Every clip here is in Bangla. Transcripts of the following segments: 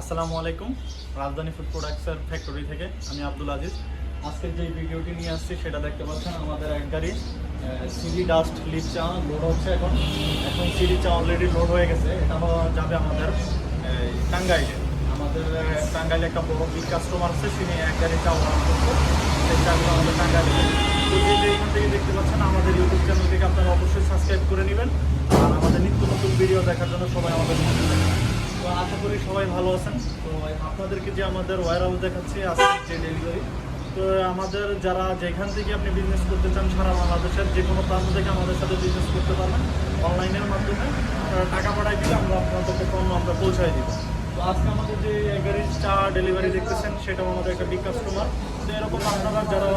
আসসালামু আলাইকুম, রাজধানী ফুড প্রোডাক্টসের ফ্যাক্টরি থেকে আমি আব্দুল আজিজ। আজকে যে ভিডিওটি নিয়ে আসছি সেটা দেখতে পাচ্ছেন আমাদের এক গাড়ি সিডি ডাস্ট লিপ চা লোড হচ্ছে এখন। এখন সিডি চা অলরেডি লোড হয়ে গেছে, এটা যাবে আমাদের টাঙ্গাইলে। আমাদের টাঙ্গাইলে একটা বড় বিগ কাস্টমার আছে, তিনি এক গাড়ি চা অর্ডার করছে। সেই চাগুলো আমাদের টাঙ্গাইলে। তো যে যে এখান থেকে দেখতে পাচ্ছেন আমাদের ইউটিউব চ্যানেল থেকে আপনারা অবশ্যই সাবস্ক্রাইব করে নেবেন। আর আমাদের নিত্য নতুন ভিডিও দেখার জন্য সবাই আমাদের আশা করি সবাই ভালো আছেন। তো আপনাদেরকে যে আমাদের ওয়ার হাউস দেখাচ্ছি আজকে যে ডেলিভারি তো আমাদের যারা যেখান থেকে আপনি বিজনেস করতে চান সারা বাংলাদেশের যে কোনো প্রান্ত থেকে আমাদের সাথে বিজনেস করতে পারবেন। অনলাইনের মাধ্যমে টাকা পাঠাই দিলে আমরা আপনাদেরকে পণ্য আমরা পৌঁছাই দিব। তো আজকে আমাদের যে গাড়ির চা ডেলিভারি দেখতেছেন, সেটাও আমাদের একটা বিগ কাস্টমার তো এরকম আপনারা যারা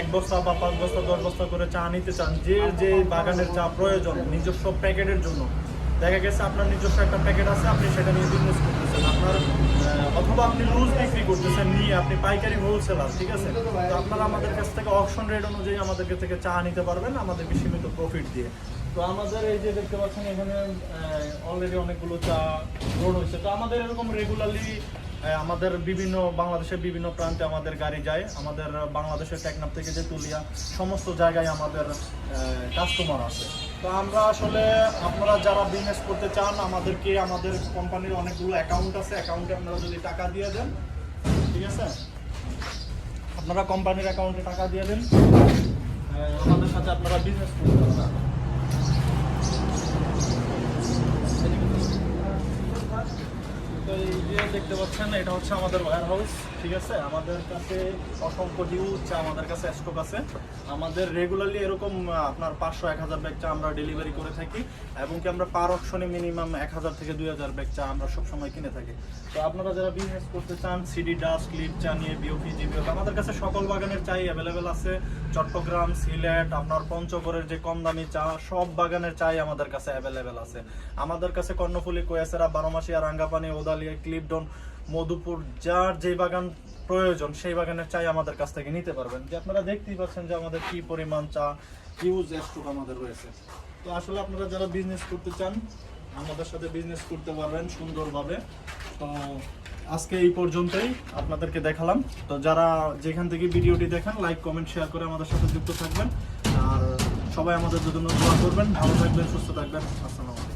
এক বস্তা বা পাঁচ বস্তা, দশ বস্তা করে চা নিতে চান, যে যে বাগানের চা প্রয়োজন, নিজস্ব প্যাকেটের জন্য দেখা গেছে আপনার নিজস্ব একটা প্যাকেট আছে, আপনি সেটা নিয়ে বিজনেস করতেছেন। আপনার অথবা আপনি লুজ বিক্রি করতেছেন, নিয়ে আপনি পাইকারি হোলসেলার ঠিক আছে? তো আপনারা আমাদের কাছ থেকে অপশন রেট অনুযায়ী আমাদের থেকে চা নিতে পারবেন, আমাদের সীমিত প্রফিট দিয়ে। তো আমাদের এই যে দেখতে পাচ্ছেন, এখানে অলরেডি অনেকগুলো চা গ্রোন হয়েছে। তো আমাদের এরকম রেগুলারলি আমাদের বিভিন্ন, বাংলাদেশের বিভিন্ন প্রান্তে আমাদের গাড়ি যায়। আমাদের বাংলাদেশের টেকনাফ থেকে যে তুলিয়া, সমস্ত জায়গায় আমাদের কাস্টমার আছে। তো আমরা আসলে, আপনারা যারা বিজনেস করতে চান, আমাদেরকে, আমাদের কোম্পানির অনেকগুলো অ্যাকাউন্ট আছে। অ্যাকাউন্টে আপনারা যদি টাকা দিয়ে দেন, ঠিক আছে? আপনারা কোম্পানির অ্যাকাউন্টে টাকা দিয়ে দেন আমাদের সাথে আপনারা বিজনেস করতে পারবেন তো এই যে দেখতে পাচ্ছেন এটা হচ্ছে আমাদের ওয়্যার হাউস ঠিক আছে? আমাদের কাছে অসংখ্য হিউজ চা আমাদের কাছে স্টক আছে। আমাদের রেগুলারলি এরকম আপনার পাঁচশো, এক হাজার ব্যাগ চা আমরা ডেলিভারি করে থাকি এবং কি আমরা পার অপশনে মিনিমাম এক হাজার থেকে দুই হাজার ব্যাগ চা আমরা সবসময় কিনে থাকি। তো আপনারা যারা বিজনেস করতে চান সিডি ডাস্ট লিপ চা নিয়ে বিওপি জিবিওপি আমাদের কাছে সকল বাগানের চাই অ্যাভেলেবেল আছে। চট্টগ্রাম, সিলেট, আপনার পঞ্চগড়ের যে কম দামি চা, সব বাগানের চাই আমাদের কাছে অ্যাভেলেবেল আছে। আমাদের কাছে কর্ণফুলি, কোয়াসেরা, বারোমাসিয়া, রাঙ্গাপানি, ওদালিয়া, ক্লিপডন মধুপুর যার যে বাগান প্রয়োজন, সেই বাগানের চাই আমাদের কাছ থেকে নিতে পারবেন। যে আপনারা দেখতেই পাচ্ছেন যে আমাদের কি পরিমাণ চা হিউজ স্টক আমাদের রয়েছে। তো আসলে আপনারা যারা বিজনেস করতে চান, আমাদের সাথে বিজনেস করতে পারবেন সুন্দরভাবে। তো আজকে এই পর্যন্তই আপনাদেরকে দেখালাম। তো যারা যেখান থেকে ভিডিওটি দেখেন লাইক কমেন্ট শেয়ার করে আমাদের সাথে যুক্ত থাকবেন। আর সবাই আমাদের জন্য দোয়া করবেন। ভালো থাকবেন, সুস্থ থাকবেন। আসসালামু আলাইকুম।